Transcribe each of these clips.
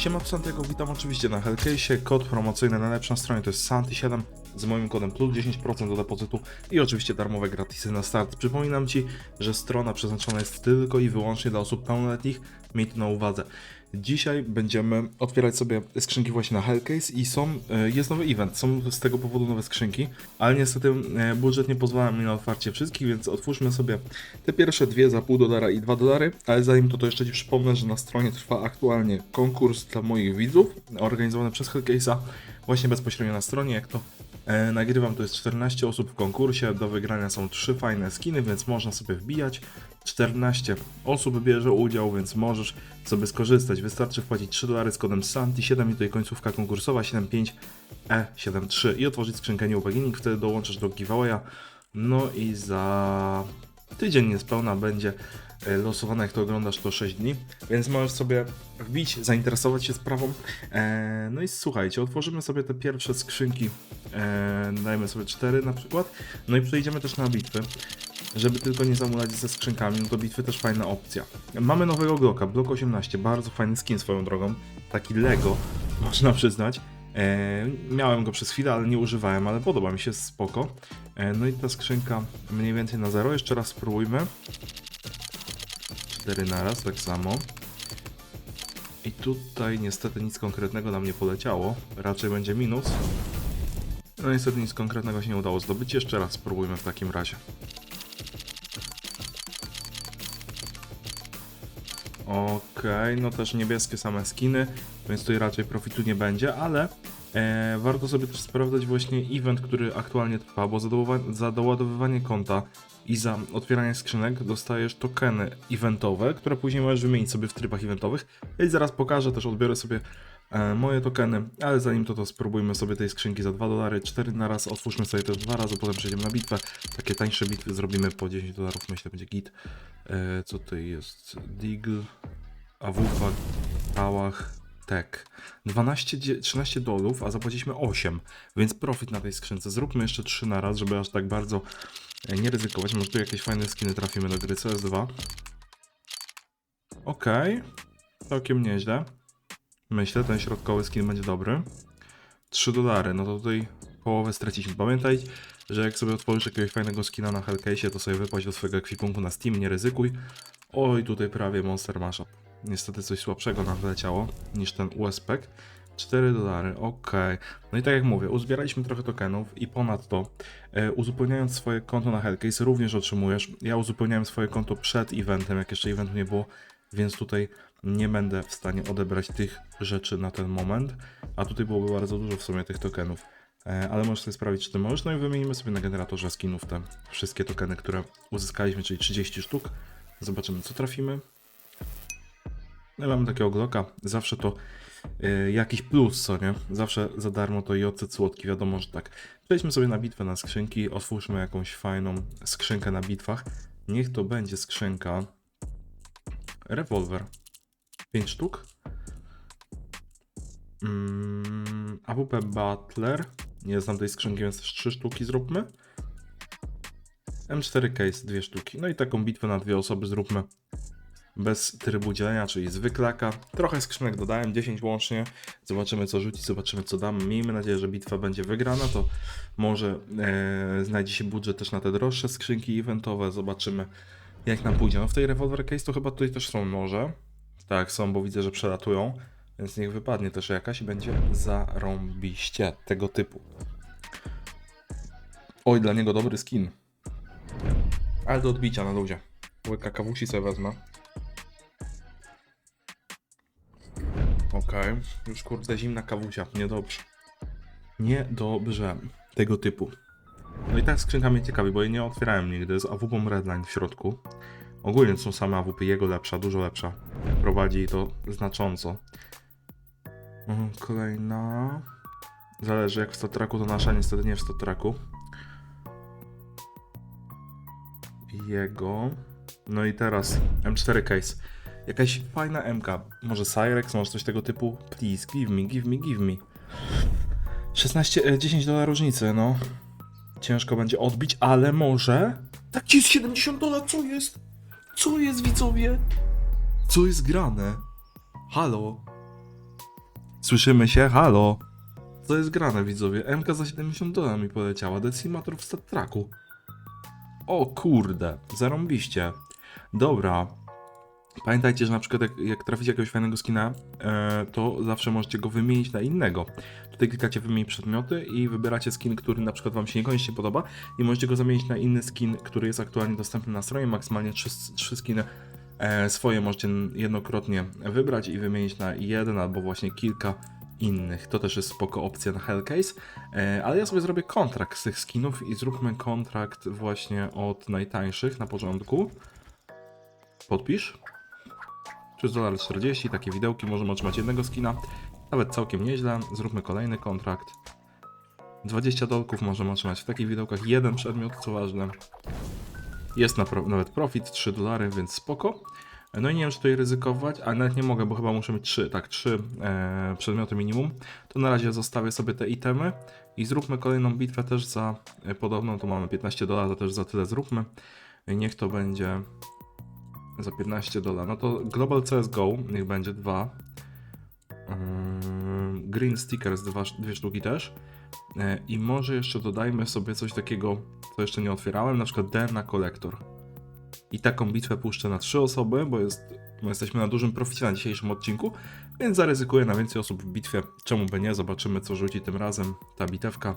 Siema Santiago, witam oczywiście na Hellcase'ie. Kod promocyjny na lepszą stronie to jest Santi7 z moim kodem plus 10% do depozytu i oczywiście darmowe gratisy na start. Przypominam Ci, że strona przeznaczona jest tylko i wyłącznie dla osób pełnoletnich. Miej to na uwadze. Dzisiaj będziemy otwierać sobie skrzynki właśnie na Hellcase i są, e, jest nowy event, są z tego powodu nowe skrzynki, ale niestety e, budżet nie pozwala mi na otwarcie wszystkich, więc otwórzmy sobie te pierwsze dwie za pół dolara i 2 dolary, ale zanim to, to jeszcze Ci przypomnę, że na stronie trwa aktualnie konkurs dla moich widzów, organizowany przez Hellcase'a, właśnie bezpośrednio na stronie, jak to E, nagrywam, to jest 14 osób w konkursie, do wygrania są 3 fajne skiny, więc można sobie wbijać. 14 osób bierze udział, więc możesz sobie skorzystać. Wystarczy wpłacić 3 dolary z kodem SANTI7 i tutaj końcówka konkursowa 75E73 i otworzyć skrzynkę Beginning, wtedy dołączysz do giveawaya. No i za tydzień niespełna będzie e, losowane, jak to oglądasz, to 6 dni, więc możesz sobie wbić, zainteresować się sprawą. E, no i słuchajcie, otworzymy sobie te pierwsze skrzynki, e, dajmy sobie 4 na przykład, no i przejdziemy też na bitwy. Żeby tylko nie zamulać ze skrzynkami, no to bitwy też fajna opcja. Mamy nowego Glocka, Block 18, bardzo fajny skin swoją drogą, taki Lego, można przyznać. E, miałem go przez chwilę, ale nie używałem, ale podoba mi się, spoko. E, no i ta skrzynka mniej więcej na zero, jeszcze raz spróbujmy. 4 naraz, tak samo. I tutaj niestety nic konkretnego nam nie poleciało, raczej będzie minus. No niestety nic konkretnego się nie udało zdobyć, jeszcze raz spróbujmy w takim razie. Okej, no też niebieskie same skiny, więc tutaj raczej profitu nie będzie, ale e, warto sobie też sprawdzać właśnie event, który aktualnie trwa, bo za, za doładowywanie konta i za otwieranie skrzynek dostajesz tokeny eventowe, które później możesz wymienić sobie w trybach eventowych. Ci zaraz pokażę, też odbiorę sobie moje tokeny, ale zanim to, to spróbujmy sobie tej skrzynki za 2 dolary, 4 na raz, otwórzmy sobie też dwa razy, potem przejdziemy na bitwę. Takie tańsze bitwy zrobimy po 10 dolarów, myślę, będzie git. E, co tutaj jest? Deagle, AWP, Kałach, Tek. 12, dzie- 13 dolów, a zapłaciliśmy 8, więc profit na tej skrzynce. Zróbmy jeszcze 3 na raz, żeby aż tak bardzo e, nie ryzykować. Może tu jakieś fajne skiny trafimy do gry CS2. Okej, całkiem nieźle. Myślę, ten środkowy skin będzie dobry. 3 dolary, no to tutaj połowę straciliśmy. Pamiętaj, że jak sobie otworzysz jakiegoś fajnego skina na Hellcase'ie, to sobie wypłać do swojego ekwipunku na Steam, nie ryzykuj. Oj, tutaj prawie Monster Mashup. Niestety coś słabszego nam wyleciało niż ten USPek. 4 dolary, okej. No i tak jak mówię, uzbieraliśmy trochę tokenów i ponadto, e, uzupełniając swoje konto na Hellcase, również otrzymujesz. Ja uzupełniałem swoje konto przed eventem, jak jeszcze eventu nie było, więc tutaj nie będę w stanie odebrać tych rzeczy na ten moment. A tutaj byłoby bardzo dużo w sumie tych tokenów. E, ale możesz sobie sprawdzić, czy ty możesz. No i wymienimy sobie na generatorze skinów te wszystkie tokeny, które uzyskaliśmy, czyli 30 sztuk. Zobaczymy, co trafimy. No mamy takiego Glocka. Zawsze to e, jakiś plus, co nie? Zawsze za darmo to i ocet słodki, wiadomo, że tak. Przejdźmy sobie na bitwę na skrzynki. Otwórzmy jakąś fajną skrzynkę na bitwach. Niech to będzie skrzynka. Rewolwer. 5 sztuk. Mm, AWP Butler. Nie znam tej skrzynki, więc też 3 sztuki zróbmy. M4 Case, dwie sztuki. No i taką bitwę na dwie osoby zróbmy. Bez trybu dzielenia, czyli zwyklaka. Trochę skrzynek dodałem, 10 łącznie. Zobaczymy co rzuci, zobaczymy co dam. Miejmy nadzieję, że bitwa będzie wygrana. To może e, znajdzie się budżet też na te droższe skrzynki eventowe. Zobaczymy jak nam pójdzie. No w tej rewolwer case to chyba tutaj też są może. Tak, są, bo widzę, że przelatują. Więc niech wypadnie też jakaś i będzie zarąbiście tego typu. Oj, dla niego dobry skin. Ale do odbicia na ludzie. Łyka kawusi sobie wezmę. Okej, już kurde zimna kawusia, niedobrze. Niedobrze tego typu. No i tak skrzynka mnie ciekawi, bo jej nie otwierałem nigdy z AWP Redline w środku. Ogólnie są same AWP, jego lepsza, dużo lepsza. Prowadzi to znacząco. Mhm, Kolejna. Zależy jak w Statraku to nasza, niestety nie w Statraku. Jego. No i teraz M4 case. Jakaś fajna MK. Może Cyrex, może coś tego typu. Please, give me, give me, give me. 16, e, 10 dolarów różnicy, no. Ciężko będzie odbić, ale może. Tak, jest 70 dolarów, co jest? Co jest, widzowie? Co jest grane? Halo? Słyszymy się? Halo? Co jest grane, widzowie? MK za 70 dolarów mi poleciała. Decimator w stat tracku. O kurde, zarąbiście. Dobra. Pamiętajcie, że na przykład jak, jak traficie jakiegoś fajnego skina, e, to zawsze możecie go wymienić na innego. Tutaj klikacie wymienić przedmioty i wybieracie skin, który na przykład wam się niekoniecznie podoba i możecie go zamienić na inny skin, który jest aktualnie dostępny na stronie. Maksymalnie trzy, trzy skiny e, swoje możecie jednokrotnie wybrać i wymienić na jeden albo właśnie kilka innych. To też jest spoko opcja na Hellcase. E, ale ja sobie zrobię kontrakt z tych skinów i zróbmy kontrakt właśnie od najtańszych na początku. Podpisz. 3,40 takie widełki, możemy otrzymać jednego skina. Nawet całkiem nieźle. Zróbmy kolejny kontrakt. 20 dolków możemy otrzymać w takich widełkach. Jeden przedmiot, co ważne. Jest na pro, nawet profit, 3 dolary, więc spoko. No i nie wiem, czy tutaj ryzykować, ale nawet nie mogę, bo chyba muszę mieć 3, tak, 3 e, przedmioty minimum. To na razie zostawię sobie te itemy i zróbmy kolejną bitwę też za e, podobną, to mamy 15 dolarów, też za tyle zróbmy. Niech to będzie za 15 dolarów. No to Global CSGO, niech będzie 2. Green Stickers, dwa, dwie sztuki też. E, I może jeszcze dodajmy sobie coś takiego, co jeszcze nie otwierałem, na przykład Derna Collector. I taką bitwę puszczę na trzy osoby, bo jest, bo jesteśmy na dużym proficie na dzisiejszym odcinku, więc zaryzykuję na więcej osób w bitwie. Czemu by nie? Zobaczymy, co rzuci tym razem ta bitewka.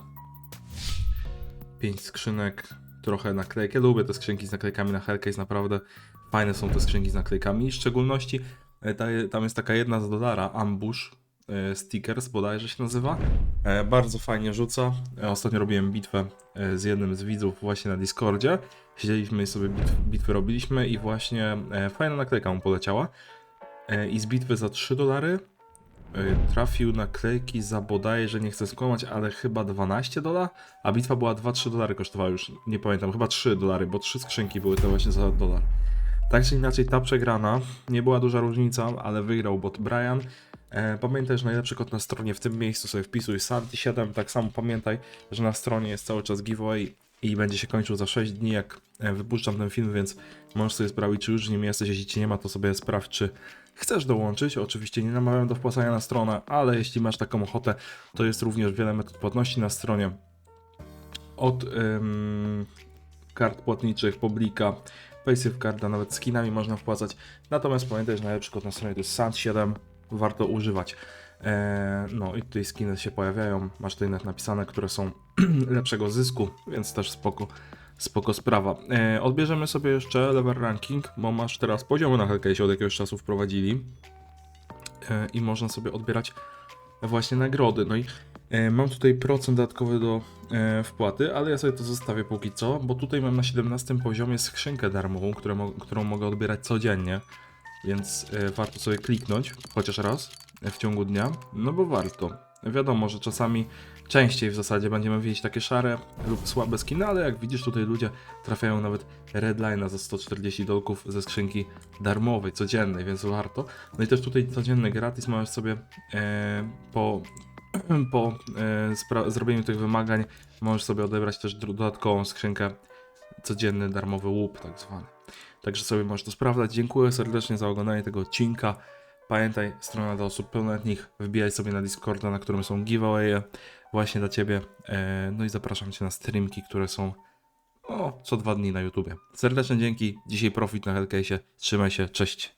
Pięć skrzynek, trochę naklejek. Ja lubię te skrzynki z naklejkami na Hellcase, naprawdę fajne są te skrzynki z naklejkami. W szczególności e, ta, tam jest taka jedna z dolara, Ambush e, Stickers bodajże się nazywa. E, Bardzo fajnie rzuca. Ostatnio robiłem bitwę z jednym z widzów właśnie na Discordzie. Siedzieliśmy i sobie bitw, bitwy robiliśmy i właśnie fajna naklejka mu poleciała. I z bitwy za 3 dolary trafił naklejki za bodajże, nie chcę skłamać, ale chyba 12 dola, a bitwa była 2-3 dolary kosztowała już, nie pamiętam, chyba 3 dolary, bo 3 skrzynki były to właśnie za dolar. Tak czy inaczej, ta przegrana, nie była duża różnica, ale wygrał bot Brian. E, pamiętaj, że najlepszy kod na stronie w tym miejscu sobie wpisuj Santi7, tak samo pamiętaj, że na stronie jest cały czas giveaway i będzie się kończył za 6 dni, jak e, wypuszczam ten film, więc możesz sobie sprawdzić, czy już nim jesteś, jeśli cię nie ma, to sobie sprawdź, czy chcesz dołączyć. Oczywiście nie namawiam do wpłacania na stronę, ale jeśli masz taką ochotę, to jest również wiele metod płatności na stronie. Od ym, kart płatniczych, Publika, Paysafe Carda, nawet skinami można wpłacać. Natomiast pamiętaj, że najlepszy kod na stronie to jest SANT7, warto używać. Eee, no i tutaj skiny się pojawiają, masz tutaj nawet napisane, które są lepszego zysku, więc też spoko, spoko sprawa. Eee, odbierzemy sobie jeszcze level ranking, bo masz teraz poziomy na Hellcase od jakiegoś czasu wprowadzili eee, i można sobie odbierać właśnie nagrody. No i mam tutaj procent dodatkowy do e, wpłaty, ale ja sobie to zostawię póki co, bo tutaj mam na 17 poziomie skrzynkę darmową, którą mogę odbierać codziennie, więc e, warto sobie kliknąć chociaż raz e, w ciągu dnia, no bo warto. Wiadomo, że czasami częściej w zasadzie będziemy widzieć takie szare lub słabe skiny, ale jak widzisz tutaj ludzie trafiają nawet redline'a za 140 dolków ze skrzynki darmowej, codziennej, więc warto. No i też tutaj codzienny gratis możesz sobie e, po, po e, zrobieniu tych wymagań możesz sobie odebrać też dodatkową skrzynkę codzienny darmowy łup tak zwany. Także sobie możesz to sprawdzać. Dziękuję serdecznie za oglądanie tego odcinka. Pamiętaj, strona dla osób pełnoletnich, wbijaj sobie na Discorda, na którym są giveawaye właśnie dla Ciebie. E, no i zapraszam Cię na streamki, które są o, co dwa dni na YouTubie. Serdeczne dzięki. Dzisiaj profit na Hellcase. Trzymaj się. Cześć.